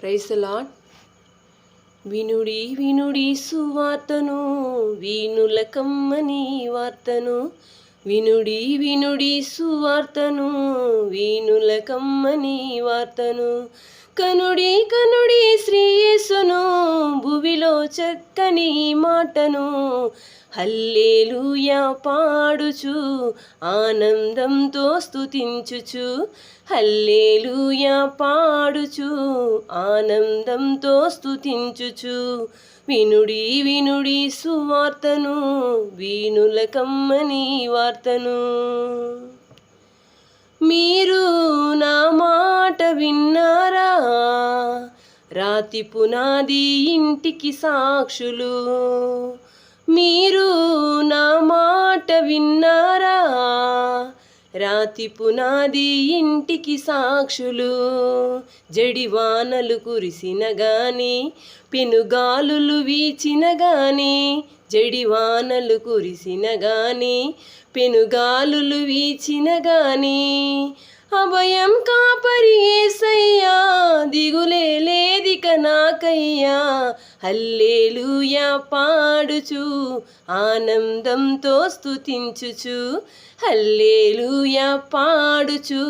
Price lord వినుడి వినుడి సువార్తను వీనుల కమ్మని వార్తను. వినుడి వినుడి సువార్తను వీనుల కమ్మని వార్తను. కనుడి కనుడి శ్రీయేసును భువిలో చక్కని మాటను. హల్లేలుయా పాడుచు ఆనందంతో స్థుతించుచు హల్లేలుయా పాడుచు ఆనందంతో స్థుతించుచు వినుడి వినుడి సువార్తను వీనుల కమ్మని వార్తను. మీరు నా మాట విన్నారా? రాతి పునాది ఇంటికి సాక్షులు. మీరు నా మాట విన్నారా? రాతి పునాది ఇంటికి సాక్షులు జడివానలు కురిసిన గాని పెనుగాలులు వీచిన గాని జడివానలు కురిసిన గాని పెనుగాలులు వీచిన గాని. అభయం కాపరి ఏసయ్యా దిగులేలేదిక నాకయ్యా హల్లేలుయా పాడుచు ఆనందంతో స్థుతించుచు హల్లేలుయా పాడుచు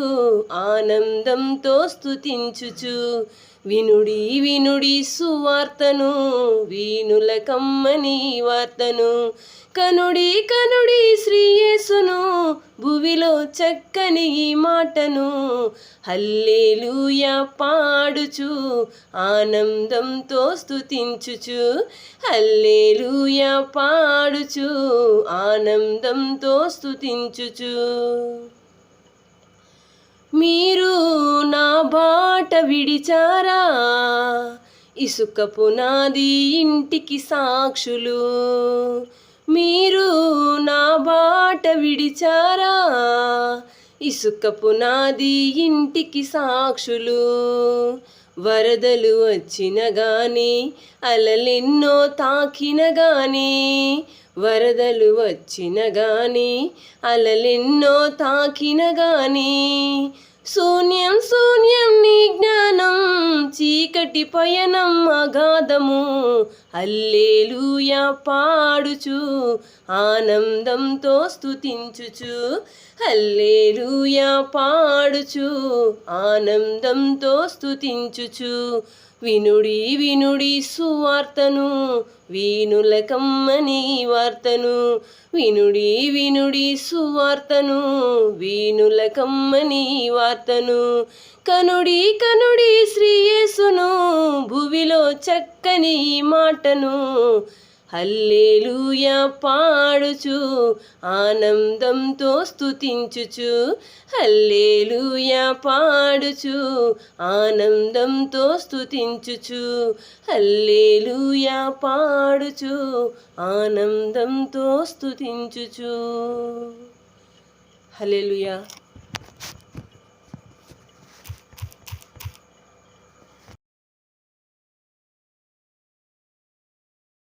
ఆనందంతో స్థుతించుచు వినుడి వినుడి సువార్తను వీనుల కమ్మని వార్తను. కనుడి కనుడి శ్రీయేసును భువిలో చక్కని ఈ మాటను. హల్లేలుయ పాడుచు ఆనందంతో స్థుతించుచు హల్లేలుయ పాడుచు ఆనందంతో స్థుతించుచు మీరు నా బాట విడిచారా? ఇసుక పునాది ఇంటికి సాక్షులు. మీరు నా బాట విడిచారా? ఇసుక పునాది ఇంటికి సాక్షులు. వరదలు వచ్చిన గాని అలలెన్నో తాకిన గాని వరదలు వచ్చిన గాని అలలెన్నో తాకిన గాని శూన్యం శూన్యం నీ జ్ఞానం చీకటి పయనం అగాధము. అల్లేలుయ పాడుచు ఆనందంతో స్థుతించుచు అల్లేలుయ పాడుచు ఆనందంతో స్థుతించుచు వినుడి వినుడి సువార్తను వీనుల కమ్మని వార్తను. వినుడి వినుడి సువార్తను వీనుల కమ్మని వార్తను. కనుడి కనుడి శ్రీయేసును చక్కని ఈ మాటను హల్లేలుయ పాడుచు ఆనందంతో స్థుతించుచు హల్లేలుయ పాడుచు ఆనందంతో స్థుతించుచు హల్లేలుయ పాడుచు ఆనందంతో స్థుతించుచు హల్లెలూయా.